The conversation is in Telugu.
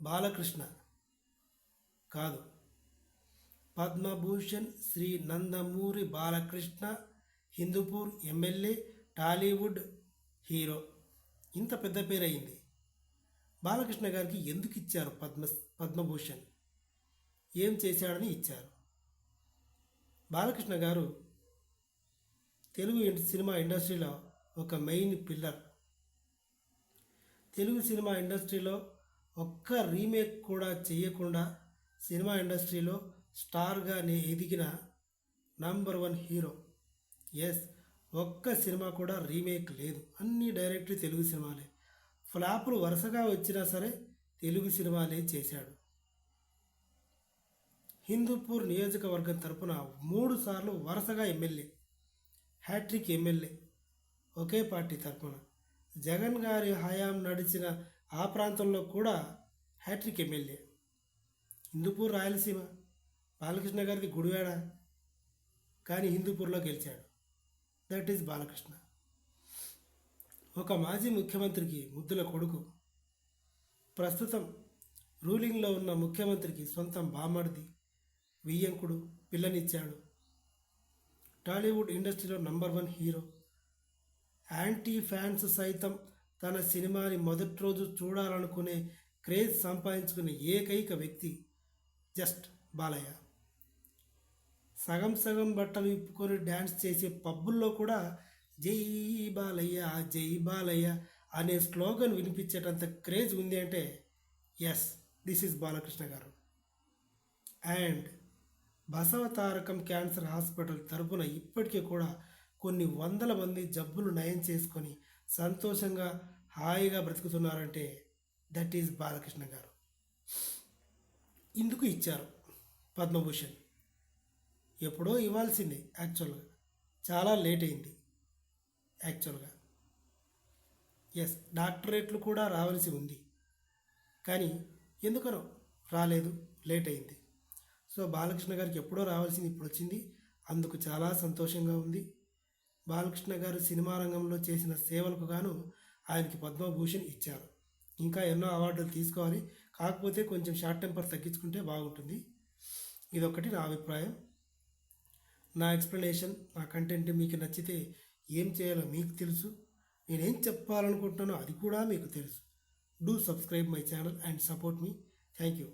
బాలకృష్ణ. కాదు. Padma Bhushan Sri Nandamuri Balakrishna Hindupur MLA Tollywood hero. ఇంత పెద్ద పేరయింది బాలకృష్ణ గారికి ఎందుకు ఇచ్చారు పద్మ పద్మభూషణ్? ఏం చేశాడని ఇచ్చారు. బాలకృష్ణ గారు తెలుగు సినిమా ఇండస్ట్రీలో ఒక మెయిన్ పిల్లర్. తెలుగు సినిమా ఇండస్ట్రీలో ఒక్క రీమేక్ కూడా చేయకుండా సినిమా ఇండస్ట్రీలో స్టార్గా నే ఎదిగిన నంబర్ వన్ హీరో. ఎస్ ఒక్క సినిమా కూడా రీమేక్ లేదు. అన్ని డైరెక్ట్లీ తెలుగు సినిమాలే. ఫ్లాపులు వరుసగా వచ్చినా సరే తెలుగు సినిమాలే చేశాడు. హిందూపూర్ నియోజకవర్గం తరపున మూడు సార్లు వరుసగా ఎమ్మెల్యే హ్యాట్రిక్ ఎమ్మెల్యే ఒకే పార్టీ తరపున. జగన్ గారి హయాం నడిచిన ఆ ప్రాంతంలో కూడా హ్యాట్రిక్ ఎమ్మెల్యే. హిందూపూర్ రాయలసీమ బాలకృష్ణ గారిది గుడివాడ కానీ హిందూపూర్లో గెలిచాడు. That is Balakrishna. ఒక మాజీ ముఖ్యమంత్రికి ముద్దుల కొడుకు. ప్రస్తుతం రూలింగ్లో ఉన్న ముఖ్యమంత్రికి సొంతం బామ్మడిది వియ్యంకుడు పిల్లనిచ్చాడు. టాలీవుడ్ ఇండస్ట్రీలో number one hero. Anti fans సైతం తన సినిమాని మొదటి రోజు చూడాలనుకునే క్రేజ్ సంపాదించుకునే ఏకైక వ్యక్తి జస్ట్ బాలయ్య. సగం సగం బట్టలు ఇప్పుకొని డ్యాన్స్ చేసే పబ్బుల్లో కూడా జై బాలయ్య జై బాలయ్య అనే స్లోగన్ వినిపించేటంత క్రేజ్ ఉంది అంటే ఎస్ దిస్ ఇస్ బాలకృష్ణ గారు. అండ్ బసవతారకం క్యాన్సర్ హాస్పిటల్ తరపున ఇప్పటికీ కూడా కొన్ని వందల మంది జబ్బులు నయం చేసుకొని సంతోషంగా హాయిగా బ్రతుకుతున్నారంటే దట్ ఈజ్ బాలకృష్ణ గారు. ఇందుకు ఇచ్చారు పద్మభూషణ్. ఎప్పుడో ఇవ్వాల్సిందే యాక్చువల్గా. చాలా లేట్ అయింది యాక్చువల్గా. ఎస్ డాక్టరేట్లు కూడా రావాల్సి ఉంది. కానీ ఎందుకనో రాలేదు లేట్ అయింది. సో బాలకృష్ణ గారికి ఎప్పుడో రావాల్సింది ఇప్పుడు వచ్చింది. అందుకు చాలా సంతోషంగా ఉంది. బాలకృష్ణ గారు సినిమా రంగంలో చేసిన సేవలకు గాను ఆయనకి పద్మభూషణ్ ఇచ్చారు. ఇంకా ఎన్నో అవార్డులు తీసుకోవాలి. కాకపోతే కొంచెం షార్ట్ టెంపర్ తగ్గించుకుంటే బాగుంటుంది. ఇదొకటి నా అభిప్రాయం. నా ఎక్స్ప్లెనేషన్ నా కంటెంట్ మీకు నచ్చితే ఏం చేయాలో మీకు తెలుసు. నేనేం చెప్పాలనుకుంటున్నానో అది కూడా మీకు తెలుసు. Do subscribe my channel and support me. Thank you.